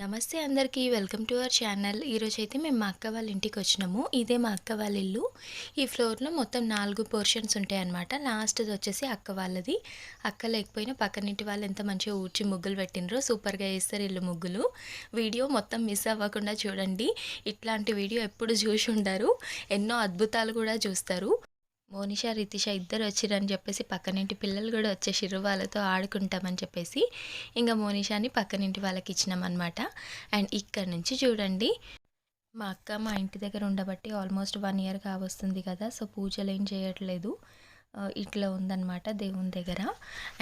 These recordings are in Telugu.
నమస్తే అందరికీ వెల్కమ్ టు అవర్ ఛానల్. ఈరోజు అయితే మేము మా అక్క వాళ్ళ ఇంటికి వచ్చినాము. ఇదే మా అక్క వాళ్ళ ఇల్లు. ఈ ఫ్లోర్లో మొత్తం నాలుగు పోర్షన్స్ ఉంటాయి అన్నమాట. లాస్ట్ది వచ్చేసి అక్క వాళ్ళది. అక్క లేకపోయినా పక్కనింటి వాళ్ళు ఎంత మంచిగా ఊడ్చి ముగ్గులు పెట్టినరో సూపర్గా వేస్తారు ఇల్లు ముగ్గులు. వీడియో మొత్తం మిస్ అవ్వకుండా చూడండి. ఇట్లాంటి వీడియో ఎప్పుడు చూసి ఉండరు. ఎన్నో అద్భుతాలు కూడా చూస్తారు. మోనిష రితిష ఇద్దరు వచ్చిరని చెప్పేసి పక్కనింటి పిల్లలు కూడా వచ్చేసిర్రు. వాళ్ళతో ఆడుకుంటామని చెప్పేసి ఇంకా మోనిషాని పక్కనింటి వాళ్ళకి ఇచ్చినామన్నమాట. అండ్ ఇక్కడ నుంచి చూడండి మా అక్క మా ఇంటి దగ్గర ఉండబట్టి ఆల్మోస్ట్ వన్ ఇయర్ కావస్తుంది కదా సో పూజలు ఏం చేయట్లేదు. ఇట్లా ఉందన్నమాట దేవుని దగ్గర.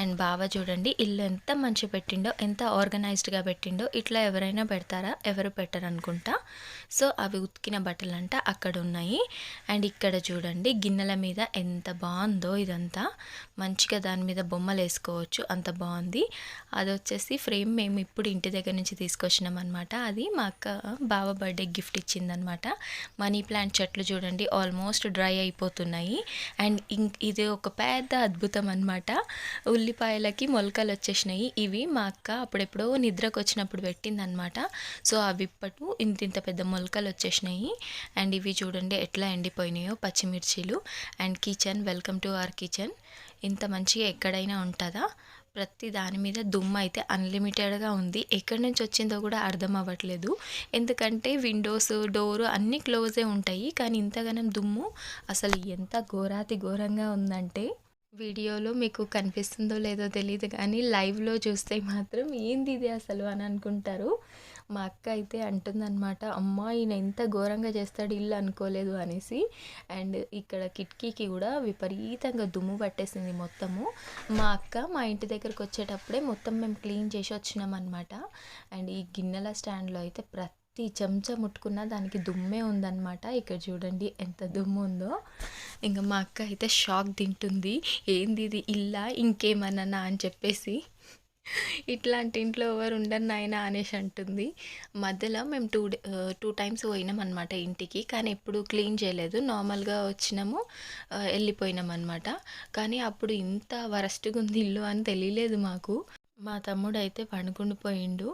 అండ్ బావ చూడండి ఇల్లు ఎంత మంచి పెట్టిండో ఎంత ఆర్గనైజ్డ్గా పెట్టిండో ఇట్లా ఎవరైనా పెడతారా? ఎవరు పెట్టరు అనుకుంటా సో అవి ఉతికిన బట్టలంట అక్కడ ఉన్నాయి అండ్ ఇక్కడ చూడండి గిన్నెల మీద ఎంత బాగుందో ఇదంతా. మంచిగా దాని మీద బొమ్మలు వేసుకోవచ్చు అంత బాగుంది. అది వచ్చేసి ఫ్రేమ్ మేము ఇప్పుడు ఇంటి దగ్గర నుంచి తీసుకొచ్చినాం అనమాట అది మా అక్క బావ బర్త్డే గిఫ్ట్ ఇచ్చిందనమాట మనీ ప్లాంట్ చెట్లు చూడండి ఆల్మోస్ట్ డ్రై అయిపోతున్నాయి. అండ్ ఇంక్ ఇది ఒక పెద్ద అద్భుతం అనమాట ఉల్లిపాయలకి మొలకలు వచ్చేసినాయి ఇవి మా అక్క అప్పుడెప్పుడో నిద్రకు వచ్చినప్పుడు పెట్టిందనమాట సో అవి ఇప్పటి ఇంత ఇంత పెద్ద మొలకలు వచ్చేసినాయి అండ్ ఇవి చూడండి ఎట్లా ఎండిపోయినాయో పచ్చిమిర్చీలు. And kitchen welcome to our kitchen. ఇంత మంచిగా ఎక్కడైనా ఉంటుందా? ప్రతి దాని మీద దుమ్ము అయితే అన్లిమిటెడ్గా ఉంది. ఎక్కడి నుంచి వచ్చిందో కూడా అర్థం అవ్వట్లేదు. ఎందుకంటే విండోస్ డోరు అన్నీ క్లోజే ఉంటాయి. కానీ ఇంతగానం దుమ్ము అసలు ఎంత ఘోరాతి ఘోరంగా ఉందంటే వీడియోలో మీకు కనిపిస్తుందో లేదో తెలియదు కానీ లైవ్లో చూస్తే మాత్రం ఏంది ఇది అసలు అని అనుకుంటారు. మా అక్క అయితే అంటుందన్నమాట అమ్మ ఈయన ఎంత ఘోరంగా చేస్తాడు ఇల్లు అనుకోలేదు అనేసి. అండ్ ఇక్కడ కిటికీకి కూడా విపరీతంగా దుమ్ము పట్టేసింది మొత్తము. మా అక్క మా ఇంటి దగ్గరకు వచ్చేటప్పుడే మొత్తం మేము క్లీన్ చేసి వచ్చినాం అనమాట అండ్ ఈ గిన్నెల స్టాండ్లో అయితే ప్రతి చెంచా ముట్టుకున్న దానికి దుమ్మే ఉందన్నమాట. ఇక్కడ చూడండి ఎంత దుమ్ము ఉందో. ఇంకా మా అక్క అయితే షాక్ తింటుంది ఏంది ఇది ఇల్లా? ఇంకేమన్నా అని చెప్పేసి. ఇట్లాంటి ఇంట్లో ఎవరు ఉండరు నాయన అనేసి అంటుంది. మధ్యలో మేము టూ డే టూ టైమ్స్ పోయినాం అనమాట ఇంటికి. కానీ ఎప్పుడు క్లీన్ చేయలేదు. నార్మల్గా వచ్చినాము వెళ్ళిపోయినాం అనమాట కానీ అప్పుడు ఇంత వరస్ట్గా ఉంది ఇల్లు అని తెలియలేదు మాకు. మా తమ్ముడు అయితే పండుకుండిపోయిండు.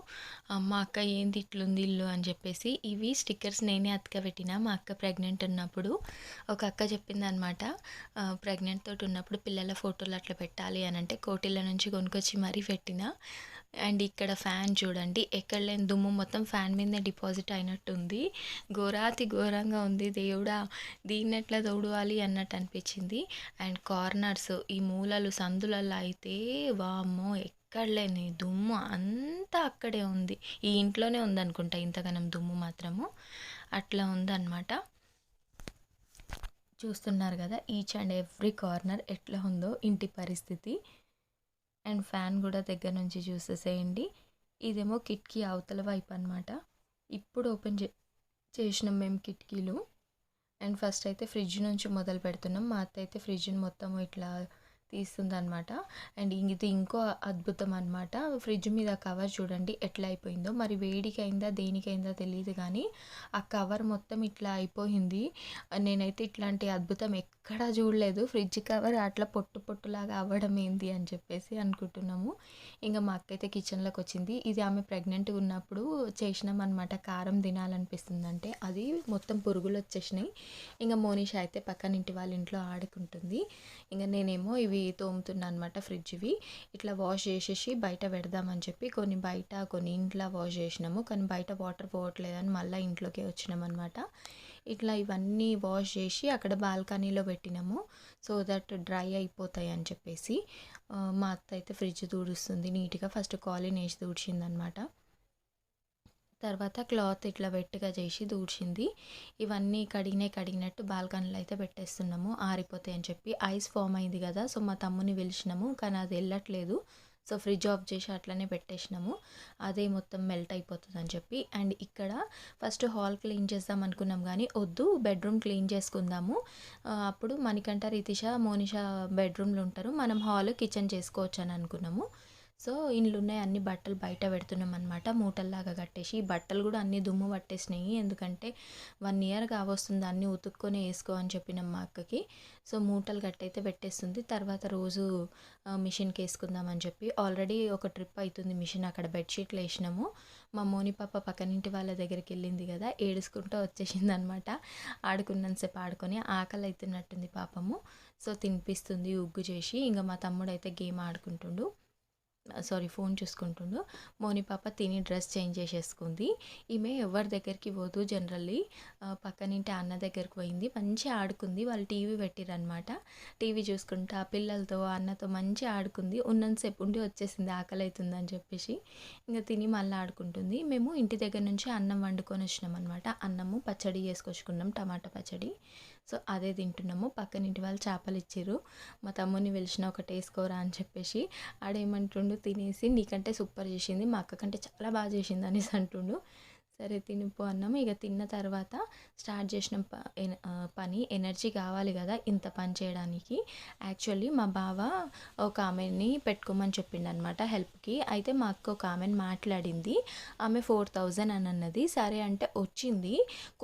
మా అక్క ఏంది ఇట్లుంది ఇల్లు అని చెప్పేసి ఇవి స్టిక్కర్స్ నేనే అతకబెట్టిన మా అక్క ప్రెగ్నెంట్ ఉన్నప్పుడు ఒక అక్క చెప్పింది అనమాట ప్రెగ్నెంట్ తోటి ఉన్నప్పుడు పిల్లల ఫోటోలు అట్లా పెట్టాలి అని అంటే కోటిల నుంచి కొనుక్కొచ్చి మరీ పెట్టిన. అండ్ ఇక్కడ ఫ్యాన్ చూడండి ఎక్కడ లేని దుమ్ము మొత్తం ఫ్యాన్ మీదనే డిపాజిట్ అయినట్టుంది. ఘోరాతి ఘోరంగా ఉంది దేవుడా దీన్ని ఎట్లా తోడవాలి అన్నట్టు అనిపించింది. అండ్ కార్నర్స్ ఈ మూలలు సందులలో అయితే వామ్మో ఎక్కడ లేని దుమ్ము అంతా అక్కడే ఉంది. ఈ ఇంట్లోనే ఉందనుకుంటా ఇంతగానం దుమ్ము మాత్రము. అట్లా ఉందన్నమాట. చూస్తున్నారు కదా ఈచ్ అండ్ ఎవ్రీ కార్నర్ ఎట్లా ఉందో ఇంటి పరిస్థితి. అండ్ ఫ్యాన్ కూడా దగ్గర నుంచి చూసేసేయండి. ఇదేమో కిటికీ అవతల వైపు అనమాట ఇప్పుడు ఓపెన్ చే చేసినాం మేము కిటికీలు. అండ్ ఫస్ట్ అయితే ఫ్రిడ్జ్ నుంచి మొదలు పెడుతున్నాం. మా అత్త అయితే ఫ్రిడ్జ్ని మొత్తం ఇట్లా తీస్తుందన్నమాట. అండ్ ఇది ఇంకో అద్భుతం అనమాట ఫ్రిడ్జ్ మీద కవర్ చూడండి ఎట్లా అయిపోయిందో. మరి వేడికైందా దేనికైందా తెలియదు కానీ ఆ కవర్ మొత్తం ఇట్లా అయిపోయింది. నేనైతే ఇట్లాంటి అద్భుతం ఎక్కడా చూడలేదు. ఫ్రిడ్జ్ కవర్ అట్లా పొట్టు పొట్టులాగా అవ్వడం ఏంది అని చెప్పేసి అనుకుంటున్నాము. ఇంకా మా అక్కయితే కిచెన్లోకి వచ్చింది. ఇది ఆమె ప్రెగ్నెంట్గా ఉన్నప్పుడు చేసినాం అనమాట కారం తినాలనిపిస్తుందంటే అది మొత్తం పురుగులు వచ్చేసినాయి ఇంకా మోనిష అయితే పక్కన ఇంటి వాళ్ళ ఇంట్లో ఆడుకుంటుంది. ఇంకా నేనేమో ఇవి తోముతున్నా అనమాట ఫ్రిడ్జ్వి. ఇట్లా వాష్ చేసేసి బయట పెడదామని చెప్పి కొన్ని బయట కొన్ని ఇంట్లో వాష్ చేసినాము. కానీ బయట వాటర్ పోవట్లేదని మళ్ళీ ఇంట్లోకే వచ్చినాం అనమాట ఇట్లా ఇవన్నీ వాష్ చేసి అక్కడ బాల్కనీలో పెట్టినాము. సో దట్ డ్రై అయిపోతాయి అని చెప్పేసి మా అత్త అయితే ఫ్రిడ్జ్ తుడుస్తుంది. నీట్గా ఫస్ట్ కాలిన్ వేసి తుడిచిందనమాట తర్వాత క్లాత్ ఇట్లా వెట్టుగా చేసి దూడ్చింది. ఇవన్నీ కడిగినే కడిగినట్టు బాల్కనీలో అయితే పెట్టేస్తున్నాము. ఆరిపోతాయి అని చెప్పి ఐస్ ఫామ్ అయింది కదా సో మా తమ్ముని పిలిచినాము. కానీ అది వెళ్ళట్లేదు. సో ఫ్రిడ్జ్ ఆఫ్ చేసి అట్లనే పెట్టేసినాము. అదే మొత్తం మెల్ట్ అయిపోతుంది అని చెప్పి. అండ్ ఇక్కడ ఫస్ట్ హాల్ క్లీన్ చేద్దాం అనుకున్నాం కానీ వద్దు బెడ్రూమ్ క్లీన్ చేసుకుందాము. అప్పుడు మనకంట రితిష మోనిష బెడ్రూమ్లో ఉంటారు. మనం హాల్ కిచెన్ చేసుకోవచ్చు అని అనుకున్నాము. సో ఇండ్లు ఉన్నాయి అన్ని బట్టలు బయట పెడుతున్నాం అనమాట మూటల్లాగా కట్టేసి బట్టలు కూడా అన్ని దుమ్ము పట్టేసినాయి. ఎందుకంటే వన్ ఇయర్ కావస్తుంది అన్నీ ఉతుక్కొని వేసుకో అని చెప్పినాం మా అక్కకి. సో మూటలు కట్టయితే పెట్టేస్తుంది. తర్వాత రోజు మిషన్కి వేసుకుందామని చెప్పి ఆల్రెడీ ఒక ట్రిప్ అవుతుంది మిషన్ అక్కడ బెడ్షీట్లు వేసినాము. మా మోని పాప పక్కనింటి వాళ్ళ దగ్గరికి వెళ్ళింది కదా ఏడుచుకుంటూ వచ్చేసింది అనమాట ఆడుకున్నంతసేపు ఆడుకొని ఆకలి అవుతున్నట్టుంది పాపము. సో తినిపిస్తుంది ఉగ్గు చేసి. ఇంకా మా తమ్ముడు అయితే గేమ్ ఆడుకుంటుండు. సారీ ఫోన్ చూసుకుంటుండు. మోని పాప తిని డ్రెస్ చేంజ్ చేసేసుకుంది. ఈమె ఎవరి దగ్గరికి పోదు జనరల్లీ పక్కనింటి అన్న దగ్గరికి పోయింది. మంచిగా ఆడుకుంది. వాళ్ళు టీవీ పెట్టిరనమాట టీవీ చూసుకుంటా పిల్లలతో అన్నతో మంచిగా ఆడుకుంది. ఉన్నంతసేపు ఉండి వచ్చేసింది ఆకలి అవుతుంది అని చెప్పేసి. ఇంకా తిని మళ్ళీ ఆడుకుంటుంది. మేము ఇంటి దగ్గర నుంచి అన్నం వండుకొని వచ్చినాం అనమాట అన్నము పచ్చడి చేసుకొచ్చుకున్నాం టమాటా పచ్చడి. సో అదే తింటున్నాము. పక్కన ఇంటి వాళ్ళు చేపలు ఇచ్చారు మా తమ్ముని పిలిచిన ఒకటి వేసుకోరా అని చెప్పేసి ఆడేమంటుండు తినేసి నీకంటే సూపర్ చేసింది మా అక్క కంటే చాలా బాగా చేసింది అనేసి అంటుండు. సరే తినిపో అన్నాము. ఇక తిన్న తర్వాత స్టార్ట్ చేసిన పని ఎనర్జీ కావాలి కదా ఇంత పని చేయడానికి. యాక్చువల్లీ మా బావ ఒక ఆమెని పెట్టుకోమని చెప్పిండు అనమాట హెల్ప్కి. అయితే మా అక్క ఒక ఆమెను మాట్లాడింది. ఆమె ఫోర్ థౌజండ్ అని అన్నది. సరే అంటే వచ్చింది.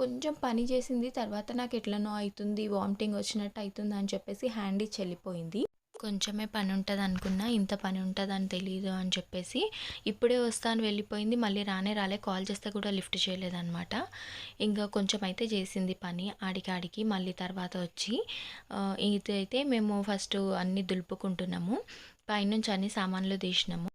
కొంచెం పని చేసింది. తర్వాత నాకు ఎట్లనో అవుతుంది వామిటింగ్ వచ్చినట్టు అవుతుంది అని చెప్పేసి హ్యాండ్ ఇచ్చి వెళ్ళిపోయింది. కొంచెమే పని ఉంటుంది అనుకున్నా ఇంత పని ఉంటుందని తెలియదు అని చెప్పేసి ఇప్పుడే వస్తాను వెళ్ళిపోయింది. మళ్ళీ రానే రాలే కాల్ చేస్తే కూడా లిఫ్ట్ చేయలేదన్నమాట. ఇంకా కొంచెం అయితే చేసింది పని ఆడికి ఆడికి మళ్ళీ తర్వాత వచ్చి ఇది అయితే మేము ఫస్ట్ అన్నీ దులుపుకుంటున్నాము. పైనుంచి అన్ని సామాన్లు తీసినాము.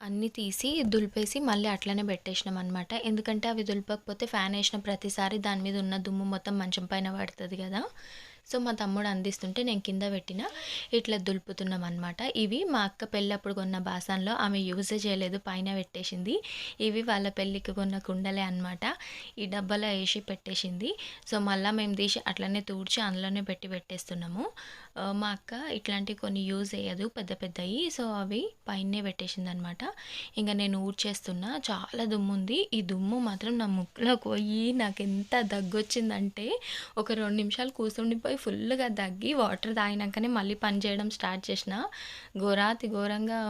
అన్నీ తీసి దులిపేసి మళ్ళీ అట్లనే పెట్టేసినాం అనమాట ఎందుకంటే అవి దులపకపోతే ఫ్యాన్ వేసిన ప్రతిసారి దాని మీద ఉన్న దుమ్ము మొత్తం మంచం పైన పడుతుంది కదా. సో మా తమ్ముడు అందిస్తుంటే నేను కింద పెట్టిన ఇట్లా దులుపుతున్నాం అనమాట ఇవి మా అక్క పెళ్ళప్పుడు కొన్న బాసన్లో ఆమె యూజ్ చేయలేదు పైన పెట్టేసింది. ఇవి వాళ్ళ పెళ్ళికి కొన్న కుండలే అనమాట ఈ డబ్బాలో వేసి పెట్టేసింది. సో మళ్ళీ మేము తీసి అట్లనే తూడ్చి అందులోనే పెట్టి పెట్టేస్తున్నాము. మా అక్క ఇట్లాంటివి కొన్ని యూజ్ చేయదు పెద్ద పెద్దవి సో అవి పైనే పెట్టేసింది అనమాట ఇంకా నేను ఊడ్చేస్తున్నా చాలా దుమ్ము ఉంది ఈ దుమ్ము మాత్రం నా ముక్కులోకి పోయి నాకు ఎంత దగ్గొచ్చిందంటే ఒక రెండు నిమిషాలు కూర్చుండిపోయి ఫుల్గా దగ్గి వాటర్ తాగినాకనే మళ్ళీ పని చేయడం స్టార్ట్ చేసిన. ఘోరాతి ఘోరంగా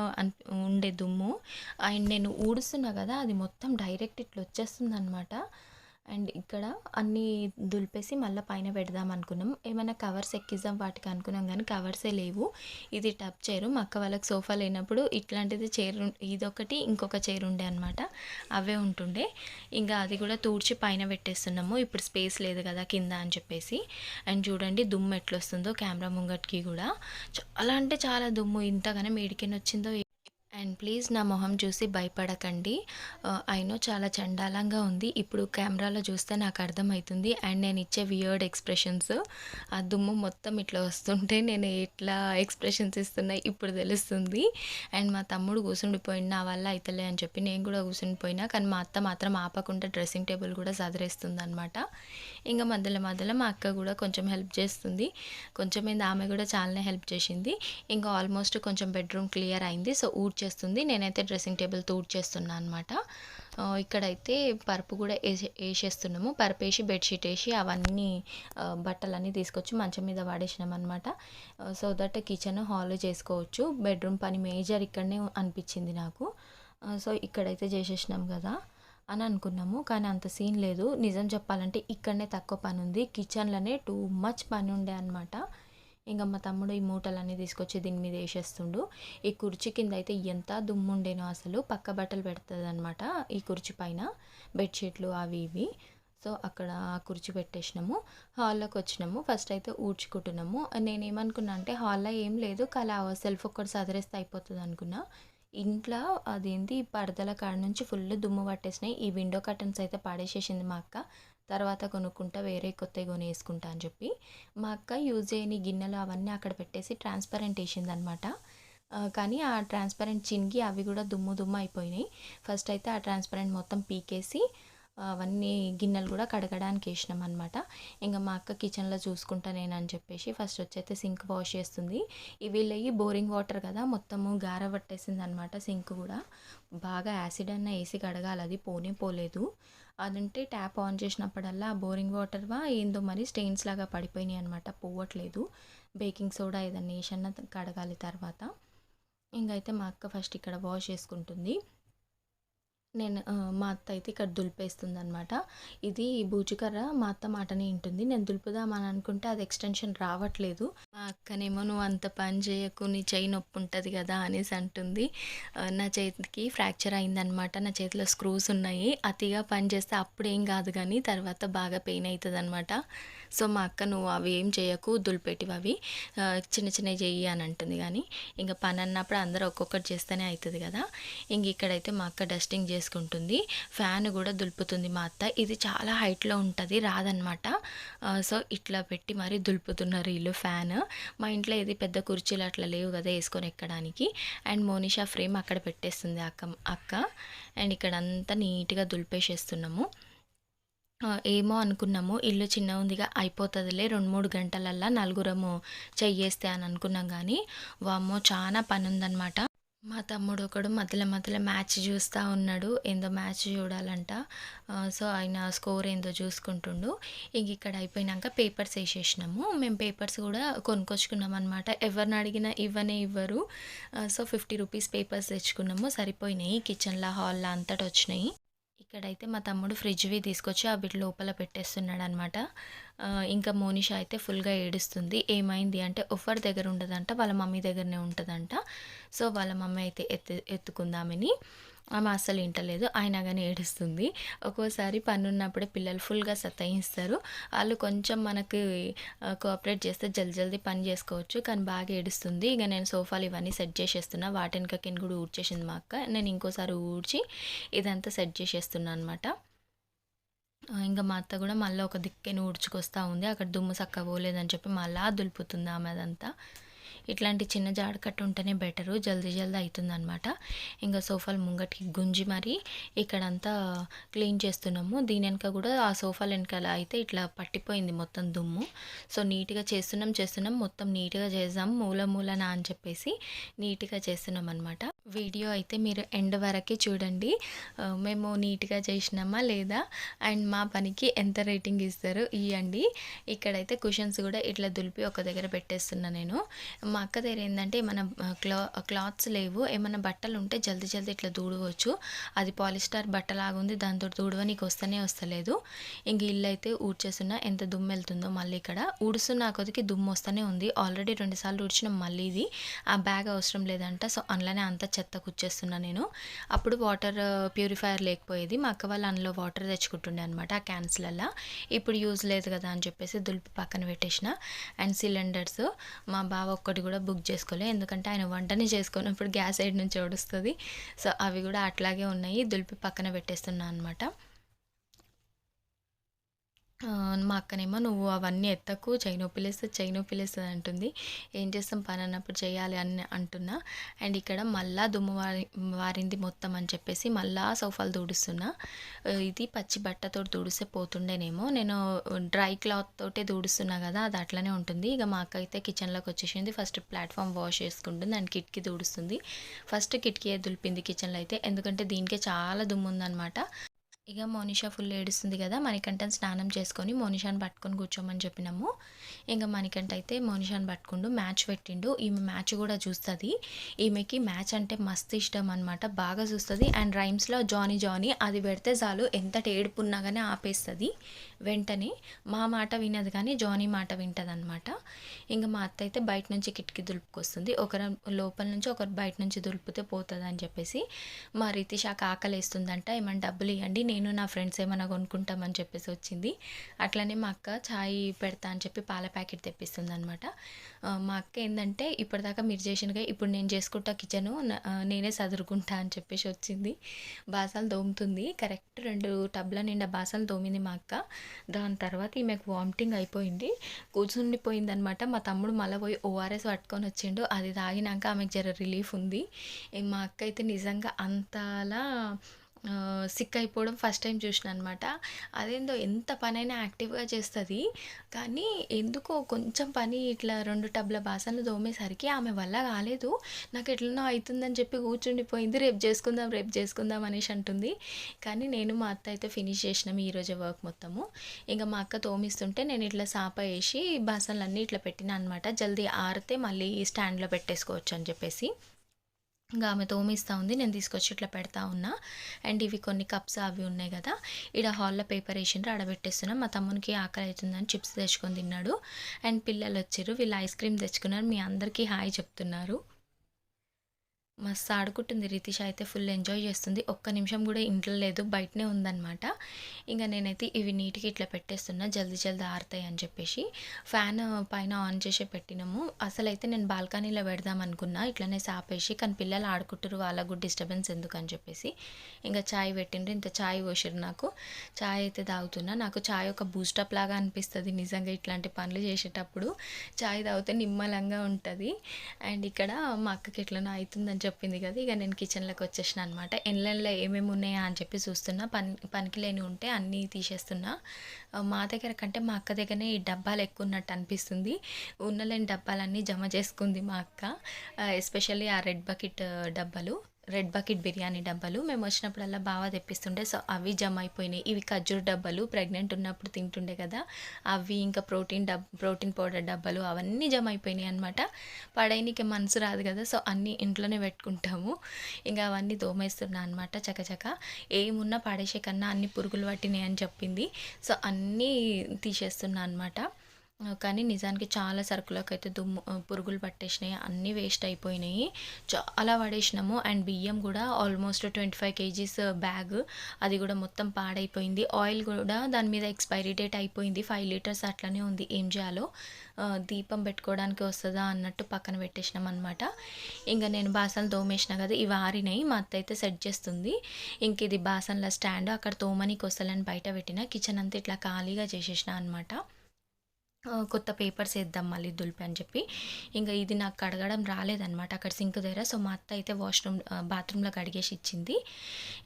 ఉండే దుమ్ము. అండ్ నేను ఊడుస్తున్నా కదా అది మొత్తం డైరెక్ట్ ఇట్లా వచ్చేస్తుంది అనమాట అండ్ ఇక్కడ అన్నీ దులిపేసి మళ్ళీ పైన పెడదాం అనుకున్నాం. ఏమైనా కవర్స్ ఎక్కిద్దాం వాటికి అనుకున్నాం కానీ కవర్సే లేవు. ఇది టప్ చైర్. మా అక్క వాళ్ళకి సోఫా లేనప్పుడు ఇట్లాంటిది చైర్ ఇదొకటి ఇంకొక చైర్ ఉండే అనమాట అవే ఉంటుండే. ఇంకా అది కూడా తూడ్చి పైన పెట్టేస్తున్నాము. ఇప్పుడు స్పేస్ లేదు కదా కింద అని చెప్పేసి. అండ్ చూడండి దుమ్ము ఎట్లొస్తుందో కెమెరా ముంగట్కి కూడా. చాలా అంటే చాలా దుమ్ము. ఇంతగానే మేడికెన్ వచ్చిందో అండ్ ప్లీజ్ నా మొహం చూసి భయపడకండి. Uh, అయినో చాలా చండాలంగా ఉంది. ఇప్పుడు కెమెరాలో చూస్తే నాకు అర్థమవుతుంది అండ్ నేను ఇచ్చే వియర్డ్ ఎక్స్ప్రెషన్స్ ఆ దుమ్ము మొత్తం ఇట్లా వస్తుంటే నేను ఎట్లా ఎక్స్ప్రెషన్స్ ఇస్తున్నాయి ఇప్పుడు తెలుస్తుంది. అండ్ మా తమ్ముడు కూర్చుండిపోయిన నా వల్ల అవుతలే అని చెప్పి నేను కూడా కూర్చుండిపోయినా కానీ మా అత్త మాత్రం ఆపకుండా డ్రెస్సింగ్ టేబుల్ కూడా సదిరేస్తుంది అనమాట ఇంకా మధ్యలో మధ్యలో మా అక్క కూడా కొంచెం హెల్ప్ చేస్తుంది. కొంచెం మీద ఆమె కూడా చాలానే హెల్ప్ చేసింది. ఇంకా ఆల్మోస్ట్ కొంచెం బెడ్రూమ్ క్లియర్ అయింది. సో ఊడ్చే వచ్చేస్తుంది నేనైతే డ్రెస్సింగ్ టేబుల్ తూడ్ చేస్తున్నాను అనమాట ఇక్కడైతే పరుపు కూడా వేసే వేసేస్తున్నాము పరుపు వేసి బెడ్షీట్ వేసి అవన్నీ బట్టలన్నీ తీసుకొచ్చి మంచం మీద వాడేసినాం అనమాట సో దట్ కిచెన్ హాల్ చేసుకోవచ్చు. బెడ్రూమ్ పని మేజర్ ఇక్కడనే అనిపించింది నాకు. సో ఇక్కడైతే చేసేసినాం కదా అని అనుకున్నాము. కానీ అంత సీన్ లేదు. నిజం చెప్పాలంటే ఇక్కడనే తక్కువ పని ఉంది కిచెన్లోనే టూ మచ్ పని ఉండే అనమాట ఇంకా మా తమ్ముడు ఈ మూటలన్నీ తీసుకొచ్చి దీని మీద వేసేస్తుండు. ఈ కుర్చీ కింద అయితే ఎంత దుమ్ముండేనో అసలు పక్క బట్టలు పెడుతుంది అనమాట ఈ కుర్చీ పైన. బెడ్షీట్లు అవి ఇవి. సో అక్కడ ఆ కుర్చీ పెట్టేసినాము. హాల్లోకి వచ్చినాము. ఫస్ట్ అయితే ఊడ్చుకుంటున్నాము. నేనేమనుకున్నా అంటే హాల్లో ఏం లేదు. కలా సెల్ఫ్ ఒక్కటి సదరేస్తే అయిపోతుంది అనుకున్నా. ఇంట్లో అదేంటి పరదల కాడ నుంచి ఫుల్ దుమ్ము పట్టేసినాయి. ఈ విండో కర్టన్స్ అయితే పాడేసేసింది మా అక్క. తర్వాత కొనుక్కుంటా వేరే కొత్తవి కొనేసుకుంటా అని చెప్పి మా అక్క యూజ్ చేయని గిన్నెలు అవన్నీ అక్కడ పెట్టేసి ట్రాన్స్పరెంట్ వేసింది అనమాట కానీ ఆ ట్రాన్స్పరెంట్ చిన్గి అవి కూడా దుమ్ము దుమ్ము అయిపోయినాయి. ఫస్ట్ అయితే ఆ ట్రాన్స్పరెంట్ మొత్తం పీకేసి అవన్నీ గిన్నెలు కూడా కడగడానికి వేసినాం అనమాట ఇంకా మా అక్క కిచెన్లో చూసుకుంటా నేను అని చెప్పేసి ఫస్ట్ వచ్చైతే సింక్ వాష్ చేస్తుంది. లేయి బోరింగ్ వాటర్ కదా మొత్తము గార పట్టేసింది అనమాట సింక్ కూడా. బాగా యాసిడ్ అన్న వేసి కడగాలి అది పోనే పోలేదు. అదంటే ట్యాప్ ఆన్ చేసినప్పుడల్లా బోరింగ్ వాటర్వా ఏందో మరి స్టెయిన్స్ లాగా పడిపోయినాయి అనమాట పోవట్లేదు. బేకింగ్ సోడా ఏదన్నా వేసన్నా కడగాలి తర్వాత. ఇంకైతే మా అక్క ఫస్ట్ ఇక్కడ వాష్ చేసుకుంటుంది. నేను మా అత్త అయితే ఇక్కడ దులిపేస్తుందనమాట ఇది బూజుకర్ర మా అత్త మాటనే ఉంటుంది నేను దులుపుదామని అనుకుంటే అది ఎక్స్టెన్షన్ రావట్లేదు. మా అక్కనేమో నువ్వు అంత పని చేయకు నీ చేయి నొప్పి ఉంటుంది కదా అనేసి అంటుంది. నా చేతికి ఫ్రాక్చర్ అయిందనమాట నా చేతిలో స్క్రూస్ ఉన్నాయి. అతిగా పని చేస్తే అప్పుడేం కాదు కానీ తర్వాత బాగా పెయిన్ అవుతుంది అనమాట సో మా అక్క నువ్వు అవి ఏం చేయకు దులిపెట్టివి అవి. చిన్న చిన్నవి చెయ్యి అని అంటుంది కానీ ఇంకా పని అన్నప్పుడు అందరూ ఒక్కొక్కటి చేస్తేనే అవుతుంది కదా. ఇంక ఇక్కడైతే మా అక్క డస్టింగ్ చేసుకుంటుంది. ఫ్యాన్ కూడా దులుపుతుంది మా అత్త. ఇది చాలా హైట్లో ఉంటుంది రాదనమాట. సో ఇట్లా పెట్టి మరీ దులుపుతున్నారు వీళ్ళు ఫ్యాన్. మా ఇంట్లో ఇది పెద్ద కుర్చీలు అట్లా లేవు కదా వేసుకొని ఎక్కడానికి. అండ్ మోనిషా ఫ్రేమ్ అక్కడ పెట్టేస్తుంది అక్క అక్క. అండ్ ఇక్కడ అంతా నీట్గా దులిపేసేస్తున్నాము. ఏమో అనుకున్నాము. ఇల్లు చిన్న ఉందిగా అయిపోతుందిలే రెండు మూడు గంటలల్లా నలుగురము చెయ్యేస్తే అని అనుకున్నాం కానీ వామ్మో చాలా పని ఉందన్నమాట మా తమ్ముడు ఒకడు మధ్యలో మధ్యలో మ్యాచ్ చూస్తూ ఉన్నాడు. ఏందో మ్యాచ్ చూడాలంట. సో ఆయన స్కోర్ ఏందో చూసుకుంటుండు. ఇంక ఇక్కడ అయిపోయినాక పేపర్స్ వేసేసినాము. మేము పేపర్స్ కూడా కొనుక్కొచ్చుకున్నాం అనమాట ఎవరిని అడిగినా ఇవ్వనే ఇవ్వరు. సో ఫిఫ్టీ రూపీస్ పేపర్స్ తెచ్చుకున్నాము. సరిపోయినాయి. కిచెన్లో హాల్లో అంతటా వచ్చినాయి ఇక్కడైతే మా తమ్ముడు ఫ్రిడ్జ్వి తీసుకొచ్చి ఆ బిట్ లోపల పెట్టేస్తున్నాడు అనమాట ఇంకా మోనిషా అయితే ఫుల్గా ఏడుస్తుంది. ఏమైంది అంటే ఒఫర్ దగ్గర ఉండదంట వాళ్ళ మమ్మీ దగ్గరనే ఉంటుందంట. సో వాళ్ళ మమ్మీ అయితే ఎత్తు ఎత్తుకుందామని. ఆమె అస్సలు వింటలేదు అయినా కానీ ఏడుస్తుంది. ఒక్కోసారి పని ఉన్నప్పుడే పిల్లలు ఫుల్గా సతాయిస్తారు. వాళ్ళు కొంచెం మనకి కోఆపరేట్ చేస్తే జల్దీ జల్దీ పని చేసుకోవచ్చు కానీ బాగా ఏడుస్తుంది. ఇక నేను సోఫాలు ఇవన్నీ సెట్ చేసేస్తున్నా. వాటిని కూడా ఊడ్చేసింది మా అక్క. నేను ఇంకోసారి ఊడ్చి ఇదంతా సెట్ చేసేస్తున్నా అనమాట ఇంకా మా అత్త కూడా మళ్ళీ ఒక దిక్కెని ఊడ్చుకొస్తూ ఉంది. అక్కడ దుమ్ము సక్క పోలేదని చెప్పి మళ్ళా దులుపుతుంది ఆమె అదంతా. ఇట్లాంటి చిన్న జాడకట్టు ఉంటేనే బెటరు. జల్దీ జల్దీ అవుతుంది అనమాట ఇంకా సోఫాలు ముంగటికి గుంజి మరి ఇక్కడంతా క్లీన్ చేస్తున్నాము. దీని వెనక కూడా ఆ సోఫాల వెనకాల అయితే ఇట్లా పట్టిపోయింది మొత్తం దుమ్ము. సో నీట్గా చేస్తున్నాం చేస్తున్నాం మొత్తం నీట్గా చేద్దాం మూల మూలన అని చెప్పేసి నీట్గా చేస్తున్నాం అనమాట వీడియో అయితే మీరు ఎండ్ వరకే చూడండి. మేము నీట్గా చేసినామా లేదా? అండ్ మా పనికి ఎంత రేటింగ్ ఇస్తారు? ఇవ్వండి ఇక్కడైతే కుషన్స్ కూడా ఇట్లా దులిపి ఒక దగ్గర పెట్టేస్తున్నా నేను. మా అక్క దగ్గర ఏంటంటే ఏమైనా క్లా క్లాత్స్ లేవు. ఏమైనా బట్టలు ఉంటే జల్దీ జల్దీ ఇట్లా దూడవచ్చు. అది పాలిస్టార్ బట్టలాగా ఉంది దాంతో దూడవ నీకు వస్తేనే వస్తలేదు. ఇంక ఇల్లు అయితే ఊడ్చేస్తున్నా. ఎంత దుమ్ము వెళ్తుందో మళ్ళీ ఇక్కడ. ఊడుస్తున్న కొద్దికి దుమ్ము వస్తూనే ఉంది. ఆల్రెడీ రెండుసార్లు ఊడ్చినాం మళ్ళీ ఇది. ఆ బ్యాగ్ అవసరం లేదంట. సో అందులోనే అంత చెత్త కుచ్చేస్తున్నాను నేను. అప్పుడు వాటర్ ప్యూరిఫైయర్ లేకపోయేది. మా అక్క వాళ్ళు అందులో వాటర్ తెచ్చుకుంటుండే అనమాట ఆ క్యాన్స్లల్లో. ఇప్పుడు యూజ్ లేదు కదా అని చెప్పేసి దులుపు పక్కన పెట్టేసిన. అండ్ సిలిండర్స్ మా బావ ఒక్కటి కూడా బుక్ చేసుకోలే. ఎందుకంటే ఆయన వంటనే చేసుకున్నప్పుడు గ్యాస్ సైడ్ నుంచి ఓడుస్తుంది. సో అవి కూడా అట్లాగే ఉన్నాయి. దులిపి పక్కన పెట్టేస్తున్నా అనమాట మా అక్కనేమో నువ్వు అవన్నీ ఎత్తకు చెయ్యి నొప్పి లేస్తుంది చెయ్యి నొప్పి లేస్తుంది అంటుంది. ఏం చేస్తాం? పని అన్నప్పుడు చేయాలి అని అంటున్నా. అండ్ ఇక్కడ మళ్ళా దుమ్ము వారి వారింది మొత్తం అని చెప్పేసి మళ్ళా సోఫాలు దూడుస్తున్నా ఇది పచ్చి బట్టతో దూడిస్తే పోతుండేనేమో. నేను డ్రై క్లాత్ తోటే దూడుస్తున్నా కదా అది అట్లనే ఉంటుంది. ఇక మా అక్క అయితే కిచెన్లోకి వచ్చేసింది. ఫస్ట్ ప్లాట్ఫామ్ వాష్ చేసుకుంటుంది. అండ్ కిటికీ దూడుస్తుంది ఫస్ట్ కిటికీ దులిపింది కిచెన్లో అయితే. ఎందుకంటే దీనికే చాలా దుమ్ము ఉందన్నమాట ఇక మోనిషా ఫుల్ ఏడుస్తుంది కదా మణికంఠన్ స్నానం చేసుకొని మోనిషాని పట్టుకొని కూర్చోమని చెప్పినాము. ఇంకా మణికంఠ అయితే మోనిషాని పట్టుకుండు మ్యాచ్ పెట్టిండు. ఈమె మ్యాచ్ కూడా చూస్తుంది. ఈమెకి మ్యాచ్ అంటే మస్తు ఇష్టం అనమాట బాగా చూస్తుంది. అండ్ రైమ్స్లో జానీ జానీ అది పెడితే చాలు ఎంత ఏడుపున్నా కానీ ఆపేస్తుంది. వెంటనే మా మాట వినదు కానీ జానీ మాట వింటుంది అనమాట ఇంకా మా అత్త అయితే బయట నుంచి కిటికీ దులుపుకొస్తుంది. ఒకరు లోపల నుంచి ఒకరు బయట నుంచి దులిపితే పోతుంది అని చెప్పేసి మా రితిషాకి ఆకలేస్తుందంట ఏమైనా డబ్బులు ఇవ్వండి నేను నేను నా ఫ్రెండ్స్ ఏమైనా కొనుక్కుంటామని చెప్పేసి వచ్చింది. అట్లనే మా అక్క ఛాయ్ పెడతా అని చెప్పి పాల ప్యాకెట్ తెప్పిస్తుంది అనమాట మా అక్క ఏంటంటే ఇప్పటిదాకా మీరు చేసినగా ఇప్పుడు నేను చేసుకుంటా కిచెను నేనే చదురుకుంటా అని చెప్పేసి వచ్చింది. బాసాలు దోముతుంది. కరెక్ట్ రెండు టబ్ల నిండా బాసాలు దోమింది మా అక్క. దాని తర్వాత ఈమెకు వామిటింగ్ అయిపోయింది. కూర్చుండిపోయింది అనమాట మా తమ్ముడు మళ్ళీ పోయి ఓఆర్ఎస్ పట్టుకొని వచ్చిండు. అది తాగినాక ఆమెకు జర రిలీఫ్ ఉంది. మా అక్క అయితే నిజంగా అంతలా సిక్ అయిపోవడం ఫస్ట్ టైం చూసిన అనమాట అదేందో ఎంత పనైనా యాక్టివ్గా చేస్తుంది. కానీ ఎందుకో కొంచెం పని ఇట్లా రెండు టబ్ల బాసనలు తోమేసరికి ఆమె వల్ల కాలేదు. నాకు ఎట్లనో అవుతుందని చెప్పి కూర్చుండిపోయింది. రేపు చేసుకుందాం రేపు చేసుకుందాం అనేసి అంటుంది. కానీ నేను మా అత్త అయితే ఫినిష్ చేసినాము ఈరోజు వర్క్ మొత్తము. ఇంకా మా అక్క తోమిస్తుంటే నేను ఇట్లా సాప వేసి బాసనలన్నీ ఇట్లా పెట్టిన అనమాట. జల్దీ ఆరితే మళ్ళీ స్టాండ్లో పెట్టేసుకోవచ్చు అని చెప్పేసి. ఇంకా ఆమె తోమిస్తూ ఉంది నేను తీసుకొచ్చి ఇట్లా పెడతా ఉన్నా. అండ్ ఇవి కొన్ని కప్స్ అవి ఉన్నాయి కదా ఇక్కడ హాల్లో పేపర్ వేసిండ్రు ఆడబెట్టేస్తున్నాం. మా తమ్మునికి ఆకలి అవుతుందని చిప్స్ తెచ్చుకొని తిన్నాడు. అండ్ పిల్లలు వచ్చారు వీళ్ళు ఐస్ క్రీమ్ తెచ్చుకున్నారు. మీ అందరికీ హాయ్ చెప్తున్నారు. మస్తు ఆడుకుంటుంది రితిష అయితే ఫుల్ ఎంజాయ్ చేస్తుంది. ఒక్క నిమిషం కూడా ఇంట్లో లేదు బయటనే ఉందన్నమాట. ఇంకా నేనైతే ఇవి నీట్గా ఇట్లా పెట్టేస్తున్నా జల్దీ జల్దీ ఆరుతాయి అని చెప్పేసి. ఫ్యాన్ పైన ఆన్ చేసి పెట్టినాము. అసలు అయితే నేను బాల్కనీలో పెడదాం అనుకున్నా ఇట్లనే సాపేసి కానీ పిల్లలు ఆడుకుంటారు వాళ్ళకు కూడా డిస్టర్బెన్స్ ఎందుకు అని చెప్పేసి. ఇంకా చాయ్ పెట్టిండ్రు ఇంత చాయ్ పోసారు నాకు. చాయ్ అయితే తాగుతున్నా. నాకు చాయ్ ఒక బూస్టప్ లాగా అనిపిస్తుంది నిజంగా ఇట్లాంటి పనులు చేసేటప్పుడు. చాయ్ తాగితే నిమ్మలంగా ఉంటుంది. అండ్ ఇక్కడ మా అక్కకి ఎట్లనో అవుతుందని చెప్పింది కదా ఇక నేను కిచెన్లోకి వచ్చేసిన అనమాట ఎన్లైన్లో ఏమేమి ఉన్నాయా అని చెప్పి చూస్తున్నా. పని పనికి లేని ఉంటే అన్నీ తీసేస్తున్నా. మా దగ్గర కంటే మా అక్క దగ్గరనే ఈ డబ్బాలు ఎక్కువ ఉన్నట్టు అనిపిస్తుంది. ఉన్నలేని డబ్బాలన్నీ జమ చేసుకుంది మా అక్క. ఎస్పెషల్లీ ఆ రెడ్ బకెట్ డబ్బాలు. రెడ్ బకెట్ బిర్యానీ డబ్బాలు. మేము వచ్చినప్పుడల్లా బాగా తెప్పిస్తుండే. సో అవి జమ అయిపోయినాయి. ఇవి ఖర్జూర్ డబ్బాలు. ప్రెగ్నెంట్ ఉన్నప్పుడు తింటుండే కదా. అవి ఇంకా ప్రోటీన్ డబ్ ప్రోటీన్ పౌడర్ డబ్బాలు అవన్నీ జమ అయిపోయినాయి అనమాట పడైనకి మనసు రాదు కదా. సో అన్నీ ఇంట్లోనే పెట్టుకుంటాము. ఇంకా అవన్నీ దోమేస్తున్నా అనమాట చకచక. ఏమున్నా పడేసే కన్నా అన్ని పురుగులు పట్టినాయి అని చెప్పింది. సో అన్నీ తీసేస్తున్నా అనమాట కానీ నిజానికి చాలా సరుకులకు అయితే దుమ్ము పురుగులు పట్టేసినాయి. అన్నీ వేస్ట్ అయిపోయినాయి. చాలా పడేసినాము అండ్ బియ్యం కూడా almost twenty five kgs bag. అది కూడా మొత్తం పాడైపోయింది. ఆయిల్ కూడా దాని మీద ఎక్స్పైరీ డేట్ అయిపోయింది. ఫైవ్ లీటర్స్ అట్లనే ఉంది. ఏం చేయాలో దీపం పెట్టుకోవడానికి వస్తుందా అన్నట్టు పక్కన పెట్టేసినాం అనమాట ఇంకా నేను బాసనలు తోమేసిన కదా ఇవి ఆరినాయి. మా అత్త అయితే సెట్ చేస్తుంది. ఇంక ఇది బాసనల స్టాండ్. అక్కడ తోమనీకి వస్తలని బయట పెట్టిన. కిచెన్ అంతా ఇట్లా ఖాళీగా చేసేసిన అనమాట కొత్త పేపర్స్ వేద్దాం మళ్ళీ దులిపి అని చెప్పి. ఇంకా ఇది నాకు కడగడం రాలేదనమాట అక్కడ సింక్ దగ్గర. సో మా అత్త అయితే వాష్రూమ్ బాత్రూంలో కడిగేసి ఇచ్చింది.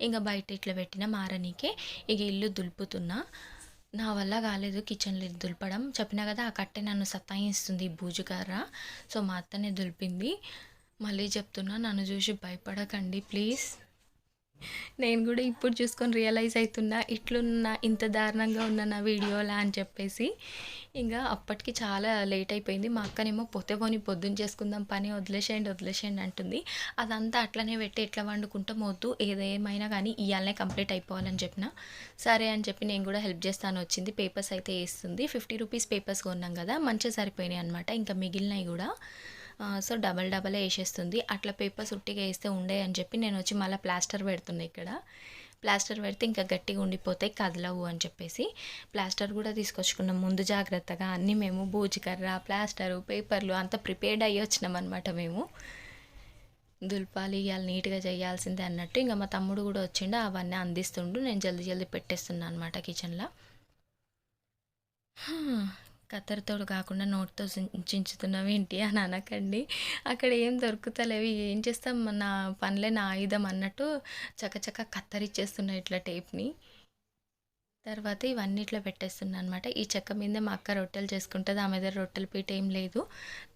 ఇంకా బయట ఇట్లా పెట్టిన మారనీకే. ఇక ఇల్లు దులుపుతున్నా. నా వల్ల కాలేదు కిచెన్లో ఇది దులపడం. చెప్పినా కదా ఆ కట్టె నన్ను సతాయిస్తుంది బూజుకర్ర సో మా అత్తనే దులిపింది. మళ్ళీ చెప్తున్నా నన్ను చూసి భయపడకండి ప్లీజ్. నేను కూడా ఇప్పుడు చూసుకొని రియలైజ్ అవుతున్నా ఇట్లున్న ఇంత దారుణంగా ఉన్న నా వీడియోలా అని చెప్పేసి. ఇంకా అప్పటికి చాలా లేట్ అయిపోయింది. మా అక్కనేమో పొతే పోనీ పొద్దున్న చేసుకుందాం పని వదిలేసేయండి వదిలేసేయండి అంటుంది. అదంతా అట్లనే పెట్టి ఎట్లా వండుకుంటాం వద్దు ఏదేమైనా కానీ ఇవాళనే కంప్లీట్ అయిపోవాలని చెప్పిన. సరే అని చెప్పి నేను కూడా హెల్ప్ చేస్తాను వచ్చింది. పేపర్స్ అయితే వేస్తుంది. ఫిఫ్టీ రూపీస్ పేపర్స్ కొన్నాం కదా మంచిగా సరిపోయినాయి అనమాట ఇంకా మిగిలినవి కూడా. సో డబల్ డబల్ వేసేస్తుంది. అట్లా పేపర్స్ ఉట్టిగా వేస్తే ఉండే అని చెప్పి నేను వచ్చి మళ్ళీ ప్లాస్టర్ పెడుతున్నా ఇక్కడ. ప్లాస్టర్ పెడితే ఇంకా గట్టిగా ఉండిపోతాయి కదలవు అని చెప్పేసి ప్లాస్టర్ కూడా తీసుకొచ్చుకున్నాం. ముందు జాగ్రత్తగా అన్నీ మేము బూజుకర్ర ప్లాస్టరు పేపర్లు అంతా ప్రిపేర్డ్ అయ్యి వచ్చినాం అనమాట మేము. దులపాలి ఇవాళ నీట్గా చేయాల్సిందే అన్నట్టు ఇంకా మా తమ్ముడు కూడా వచ్చిండు. అవన్నీ అందిస్తుండు. నేను జల్దీ జల్దీ పెట్టేస్తున్నాను అనమాట కిచెన్లో కత్తెరతోడు కాకుండా నోటితో చించుతున్నావు ఏంటి అని అనకండి. అక్కడ ఏం దొరుకుతలేవి. ఏం చేస్తాం? నా పనులే నా ఆయుధం అన్నట్టు చకచక కత్తరిచ్చేస్తున్నాయి ఇట్లా టేప్ని. తర్వాత ఇవన్నిట్లో పెట్టేస్తున్నాను అనమాట ఈ చెక్క మీద మా అక్క రొట్టెలు చేసుకుంటుంది ఆమె దగ్గర రొట్టెల పీట ఏం లేదు.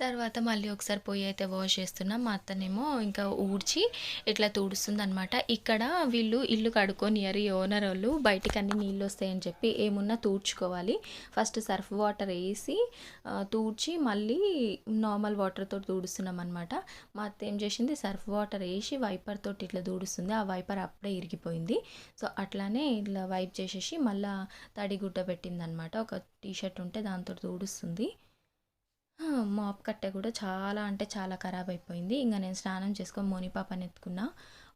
తర్వాత మళ్ళీ ఒకసారి పొయ్యి అయితే వాష్ చేస్తున్నా మా అత్తనేమో ఇంకా ఊడ్చి ఇట్లా తుడుస్తుంది అనమాట ఇక్కడ వీళ్ళు ఇల్లు కడుక్కొనియరు ఈ ఓనర్ వాళ్ళు బయటికి అన్ని నీళ్ళు వస్తాయని చెప్పి ఏమున్నా తూడ్చుకోవాలి. ఫస్ట్ సర్ఫ్ వాటర్ వేసి తూడ్చి మళ్ళీ నార్మల్ వాటర్తో తూడుస్తున్నాం అనమాట మా అత్త ఏం చేసింది సర్ఫ్ వాటర్ వేసి వైపర్ తోటి ఇట్లా తూడుస్తుంది. ఆ వైపర్ అప్పుడే ఇరిగిపోయింది. సో అట్లానే ఇట్లా వైప్ చేసేసి మళ్ళీ తడి గుడ్డ పెట్టిందనమాట ఒక టీ షర్ట్ ఉంటే దాంతో తూడుస్తుంది. మాప్ కట్టె కూడా చాలా అంటే చాలా ఖరాబ్ అయిపోయింది. ఇంకా నేను స్నానం చేసుకొని మోని పాపని ఎత్తుకున్నా.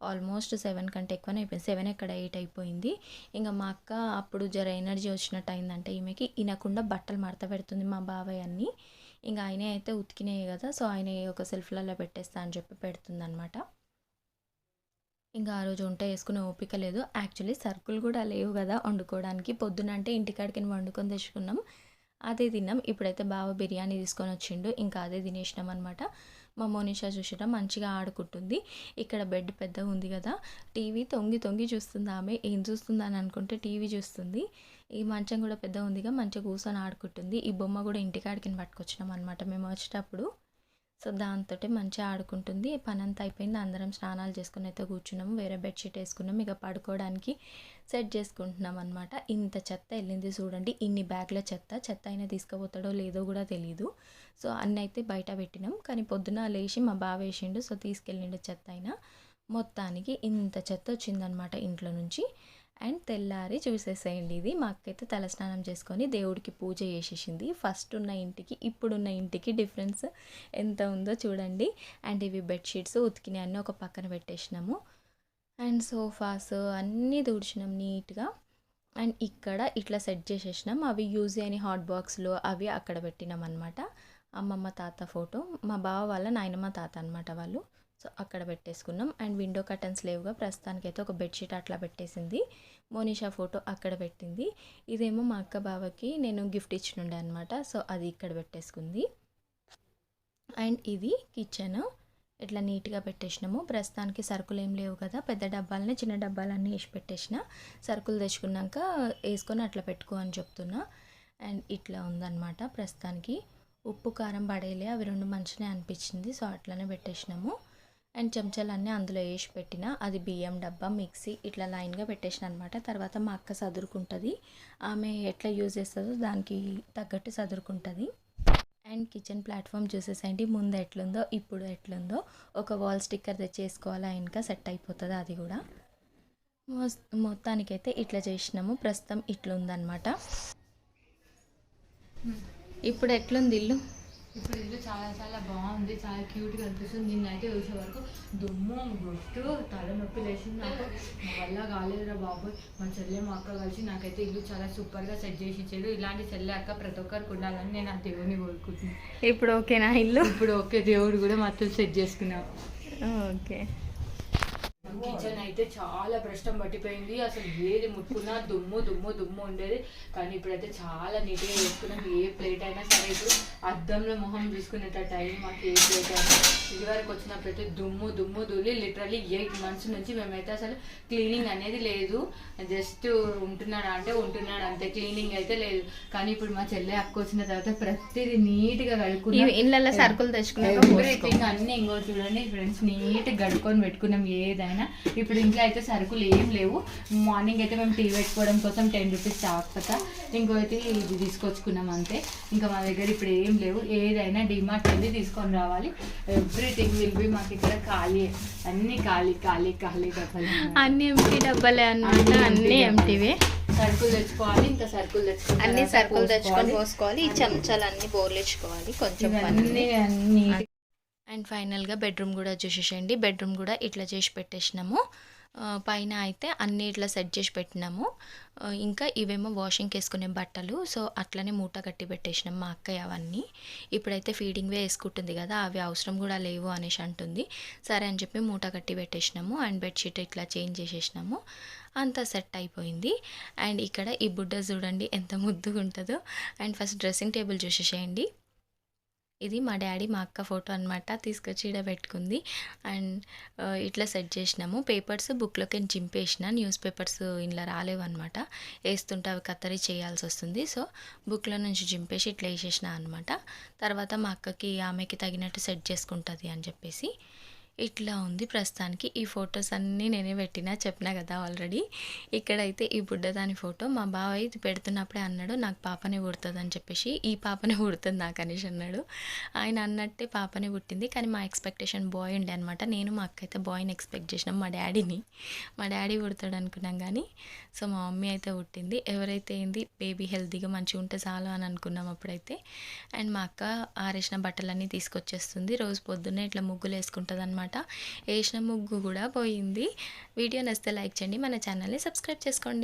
ఆల్మోస్ట్ సెవెన్ కంటే ఎక్కువనే అయిపోయింది. సెవెన్ ఎక్కడ ఎయిట్ అయిపోయింది. ఇంకా మా అక్క అప్పుడు జర ఎనర్జీ వచ్చినట్టు అయిందంటే ఈమెకి ఇనకుండా బట్టలు మడత పెడుతుంది మా బాబాయ్ అన్ని. ఇంకా ఆయనే అయితే ఉతికినాయి కదా సో ఆయన ఒక సెల్ఫ్లలో పెట్టేస్తా అని చెప్పి పెడుతుంది అనమాట ఇంకా ఆ రోజు వంట వేసుకునే ఓపిక లేదు. యాక్చువల్లీ సరుకులు కూడా లేవు కదా వండుకోవడానికి. పొద్దున అంటే ఇంటికాడికి వండుకొని తెచ్చుకున్నాం. అదే తిన్నాం. ఇప్పుడైతే బావ బిర్యానీ తీసుకొని వచ్చిండు. ఇంకా అదే తినేసినాం అనమాట మా మోనిషా చూసినా మంచిగా ఆడుకుంటుంది. ఇక్కడ బెడ్ పెద్దగా ఉంది కదా. టీవీ తొంగి తొంగి చూస్తుంది ఆమె. ఏం చూస్తుంది అని అనుకుంటే టీవీ చూస్తుంది. ఈ మంచం కూడా పెద్ద ఉందిగా మంచిగా కూర్చొని ఆడుకుంటుంది. ఈ బొమ్మ కూడా ఇంటికాడికి పట్టుకొచ్చినాం అనమాట మేము వచ్చేటప్పుడు. సో దాంతో మంచిగా ఆడుకుంటుంది. పని అంతా అయిపోయింది. అందరం స్నానాలు చేసుకుని అయితే కూర్చున్నాము. వేరే బెడ్షీట్ వేసుకున్నాం. ఇక పడుకోవడానికి సెట్ చేసుకుంటున్నాం అనమాట ఇంత చెత్త వెళ్ళింది చూడండి. ఇన్ని బ్యాగ్ల చెత్త. చెత్త అయినా తీసుకుపోతాడో లేదో కూడా తెలియదు సో అన్నీ అయితే బయట పెట్టినాం. కానీ పొద్దున లేచి మా బావ వేసిండు. సో తీసుకెళ్ళిండు చెత్త అయినా. మొత్తానికి ఇంత చెత్త వచ్చిందనమాట ఇంట్లో నుంచి. అండ్ తెల్లారి చూసేసేయండి ఇది. మా అక్కయితే తలస్నానం చేసుకొని దేవుడికి పూజ చేసేసింది. ఫస్ట్ ఉన్న ఇంటికి ఇప్పుడున్న ఇంటికి డిఫరెన్స్ ఎంత ఉందో చూడండి. అండ్ ఇవి బెడ్షీట్స్ ఉతికినవి అన్నీ ఒక పక్కన పెట్టేసినాము. అండ్ సోఫాస్ అన్నీ తుడిచినాం నీట్గా. అండ్ ఇక్కడ ఇట్లా సెట్ చేసేసినాం. అవి యూజ్ అయిన హాట్ బాక్స్లో అవి అక్కడ పెట్టినాం అనమాట అమ్మమ్మ తాత ఫోటో. మా బావ వాళ్ళ నాయనమ్మ తాత అనమాట వాళ్ళు. సో అక్కడ పెట్టేసుకున్నాం. అండ్ విండో కర్టన్స్ లేవుగా ప్రస్తుతానికైతే ఒక బెడ్షీట్ అట్లా పెట్టేసింది. మోనిషా ఫోటో అక్కడ పెట్టింది. ఇదేమో మా అక్క బావకి నేను గిఫ్ట్ ఇచ్చినుండే అనమాట సో అది ఇక్కడ పెట్టేసుకుంది. అండ్ ఇది కిచెన్. ఇట్లా నీట్గా పెట్టేసినాము. ప్రస్తుతానికి సరుకులు ఏం లేవు కదా. పెద్ద డబ్బాలని చిన్న డబ్బాలన్నీ వేసి పెట్టేసిన. సరుకులు తెచ్చుకున్నాక వేసుకొని అట్లా పెట్టుకో అని చెప్తున్నా. అండ్ ఇట్లా ఉందన్నమాట ప్రస్తుతానికి. ఉప్పు కారం పడేలే. అవి రెండు మంచినే అనిపించింది. సో అట్లనే పెట్టేసినాము. అండ్ చెంచాలన్నీ అందులో వేసి పెట్టిన అది బియ్యం డబ్బా మిక్సీ ఇట్లా లైన్గా పెట్టేసిన అనమాట తర్వాత మా అక్క చదురుకుంటుంది ఆమె ఎట్లా యూజ్ చేస్తుందో దానికి తగ్గట్టు చదురుకుంటుంది అండ్ కిచెన్ ప్లాట్ఫామ్ చూసేసండి ముందు ఎట్లుందో ఇప్పుడు ఎట్లుందో ఒక వాల్ స్టిక్కర్ తెచ్చేసుకోవాలా ఇంకా సెట్ అయిపోతుంది అది కూడా. మొత్తానికైతే ఇట్లా చేసినాము. ప్రస్తుతం ఇట్లుందనమాట ఇప్పుడు ఎట్లుంది ఇల్లు? ఇప్పుడు ఇల్లు చాలా చాలా బాగుంది చాలా క్యూట్గా అనిపిస్తుంది. నిన్నైతే చూసే వరకు దుమ్ము గొట్టు తలనొప్పి లేచింది నాకు. నా వల్ల కాలేదురా బాబు మా చెల్లె మా అక్క కలిసి నాకైతే ఇల్లు చాలా సూపర్గా సెట్ చేసి ఇచ్చాడు ఇలాంటి చెల్లె అక్క ప్రతి ఒక్కరికి ఉండాలని నేను ఆ దేవుని కోరుకుంటున్నాను ఇప్పుడు ఓకేనా ఇల్లు? ఇప్పుడు ఒకే దేవుడు కూడా మొత్తం సెట్ చేసుకున్నాం ఓకే. కిచెన్ అయితే చాలా భ్రష్టం పట్టిపోయింది. అసలు ఏది ముట్టుకున్నా దుమ్ము దుమ్ము దుమ్ము ఉండేది. కానీ ఇప్పుడైతే చాలా నీట్గా చేసుకున్నాం. ఏ ప్లేట్ అయినా సరే ఇప్పుడు అద్దంలో మొహం చూసుకునేట టైం మాకు ఏ ప్లేట్ అయినా ఇది వరకు వచ్చినప్పుడైతే దుమ్ము దుమ్ము దుల్లి లిటరలీ ఎయిట్ మంత్స్ నుంచి మేమైతే అసలు క్లీనింగ్ అనేది లేదు. జస్ట్ ఉంటున్నాడా అంటే ఉంటున్నాడు. అంతే క్లీనింగ్ అయితే లేదు. కానీ ఇప్పుడు మా చెల్లె అక్క వచ్చిన తర్వాత ప్రతిదీ నీట్గా కడుక్కున్నాం. ఇళ్ళల్లో సరుకులు తెచ్చుకున్నాక ఎవ్రీథింగ్ అన్ని ఇంకో చూడండి ఫ్రెండ్స్ నీట్ గడుకొని పెట్టుకున్నాం. ఏదైనా ఇప్పుడు ఇంట్లో అయితే సరుకులు ఏం లేవు. మార్నింగ్ అయితే మేము టీ పెట్టుకోవడం కోసం టెన్ రూపీస్ ఇంకో అయితే ఇది తీసుకొచ్చుకున్నాం అంతే. ఇంకా మా దగ్గర ఇప్పుడు ఏం లేవు. ఏదైనా డిమార్ట్ వెళ్ళి తీసుకొని రావాలి. ఎవ్రీథింగ్ విల్ బి మాకు ఇక్కడ ఖాళీ. అన్ని ఖాళీ ఖాళీ ఖాళీ డబ్బాలు అన్ని ఎంటీ డబ్బాలే అన్నమాట. అన్ని ఎంటీవే సరుకులు తెచ్చుకోవాలి ఇంకా సరుకులు తెచ్చుకోవాలి. అన్ని సరుకులు తెచ్చుకొని పోసుకోవాలి. ఈ చెంచాలు అన్ని బోర్లేచుకోవాలి కొంచెం పని అన్ని అన్ని అండ్ ఫైనల్గా బెడ్రూమ్ కూడా చూసేసేయండి. బెడ్రూమ్ కూడా ఇట్లా చేసి పెట్టేసినాము. పైన అయితే అన్నీ ఇట్లా సెట్ చేసి పెట్టినాము. ఇంకా ఇవేమో వాషింగ్కి వేసుకునే బట్టలు. సో అట్లనే మూట కట్టి పెట్టేసినాం మా అక్కయ్య అవన్నీ. ఇప్పుడైతే ఫీడింగ్ వే వేసుకుంటుంది కదా అవి అవసరం కూడా లేవు అనేసి అంటుంది. సరే అని చెప్పి మూట కట్టి పెట్టేసినాము అండ్ బెడ్షీట్ ఇట్లా చేంజ్ చేసేసినాము. అంతా సెట్ అయిపోయింది. అండ్ ఇక్కడ ఈ బుడ్డ చూడండి ఎంత ముద్దుగా ఉంటుందో అండ్ ఫస్ట్ డ్రెస్సింగ్ టేబుల్ చూసేసేయండి. ఇది మా డాడీ మా అక్క ఫోటో అనమాట తీసుకొచ్చి ఈడ పెట్టుకుంది. అండ్ ఇట్లా సెట్ చేసినాము. పేపర్స్ బుక్లోకి చింపేసిన. న్యూస్ పేపర్స్ ఇలా రాలేవు అనమాట వేస్తుంటే అవి కత్తరి చేయాల్సి వస్తుంది. సో బుక్లో నుంచి చింపేసి ఇట్లా వేసేసిన అనమాట తర్వాత మా అక్కకి ఆమెకి తగినట్టు సెట్ చేసుకుంటుంది అని చెప్పేసి. ఇట్లా ఉంది ప్రస్తుతానికి. ఈ ఫొటోస్ అన్నీ నేనే పెట్టినా చెప్పినా కదా ఆల్రెడీ ఇక్కడైతే ఈ బుడ్డదాని ఫోటో మా బాబాయ్ ఇది పెడుతున్నప్పుడే అన్నాడు నాకు పాపనే పుడుతుందని చెప్పేసి. ఈ పాపనే పుడుతుంది నాకు అనేసి అన్నాడు. ఆయన అన్నట్టే పాపనే పుట్టింది కానీ మా ఎక్స్పెక్టేషన్ బాయ్ ఉండే అనమాట నేను మా అక్క అయితే బాయ్ని ఎక్స్పెక్ట్ చేసినాం మా డాడీని. మా డాడీ పుడతాడు అనుకున్నాం కానీ సో మా మమ్మీ అయితే పుట్టింది. ఎవరైతే ఏంది బేబీ హెల్తీగా మంచిగా ఉంటే చాలు అని అనుకున్నాం అప్పుడైతే. అండ్ మా అక్క ఆరేసిన బట్టలన్నీ తీసుకొచ్చేస్తుంది. రోజు పొద్దున్నే ఇట్లా ముగ్గులు వేసుకుంటుంది అనమాట వేసిన ముగ్గు కూడా పోయింది. వీడియో నచ్చితే లైక్ చేయండి. మన ఛానల్ని సబ్స్క్రైబ్ చేసుకోండి.